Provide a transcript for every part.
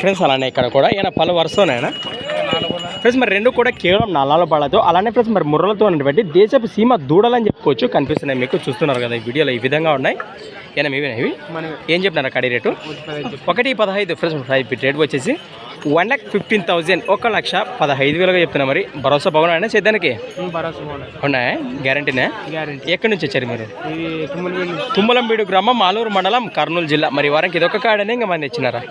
Friends అలానే ఇక్కడ కూడా ఈయన పలు వరుసనేనా ఫ్రెండ్స్ మరి రెండు కూడా కేవలం నల్లాల పడదు అలానే ఫ్రెండ్స్ మరి ముర్రలతో ఉన్నటువంటి దేశపు సీమ దూడలని చెప్పుకోవచ్చు. కనిపిస్తున్నాయి మీకు చూస్తున్నారు కదా ఈ వీడియోలో ఈ విధంగా ఉన్నాయి. ఈయన మీవేనా ఇవి? ఏం చెప్పినారు కడి రేటు? ఒకటి పదహైదు ఫ్రెండ్స్ రేట్ వచ్చేసి వన్ ల్యాక్ ఫిఫ్టీన్ థౌజండ్ ఒక లక్ష పదహైదు వేలుగా చెప్తున్నా మరి. భరోసా బాగున్నాయన్నా చేద్దానికి? ఉన్నాయా? గ్యారంటీనే గ్యారెంటీ ఎక్కడి నుంచి వచ్చారు మీరు? తుమ్మలంబీడు గ్రామం మాలూరు మండలం కర్నూలు జిల్లా. మరి వారానికి ఇదొక కాడనే ఇంకా మంది ఇచ్చినారా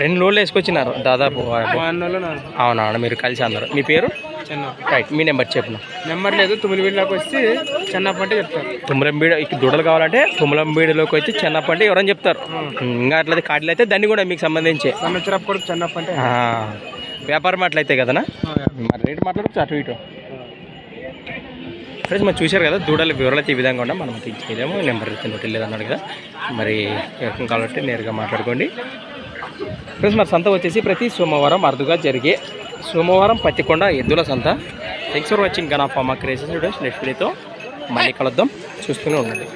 రెండు లోడ్లు వేసుకొచ్చినారు. దాదాపు మా అన్నోళ్ళు నాకు అవునా మీరు కలిసి అన్నారు. మీ పేరు? రైట్ మీ నెంబర్ చెప్పిన నెంబర్ లేదు తుమ్మలవేలులోకి వచ్చి చిన్నప్ప అంటే చెప్తారు. తుమ్మలంబీడు ఇక్కడ దూడలు కావాలంటే తుమ్మలంబీడులోకి వచ్చి చిన్నప్ప అంటే ఎవరని చెప్తారు. ఇంకా అట్లయితే కాడలు అయితే దాన్ని కూడా మీకు సంబంధించి. సంవత్సరం కూడా చిన్నప్ప అంటే ఆ, వ్యాపారం అట్లయితే కదనా? మరి రేటు మాట్లాడచ్చు అటు ఇటు. ఫ్రెండ్స్ మనం చూశారు కదా దూడల వివరాలు అయితే ఈ విధంగా ఉన్నా మనం తీసేయలేము నెంబర్ అయితే నోట్ లేదు కదా. మరి ఎవరికి కాబట్టి నేరుగా మాట్లాడుకోండి. ఫ్రెండ్స్ మరి సంత వచ్చేసి ప్రతి సోమవారం అరుదుగా జరిగే సోమవారం పత్తికొండ ఎద్దుల సంత. Thanks for watching Gana pharma క్రేసెస్ videos next వీడియోతో మళ్ళీ కలుద్దాం. చూస్తూనే ఉండండి.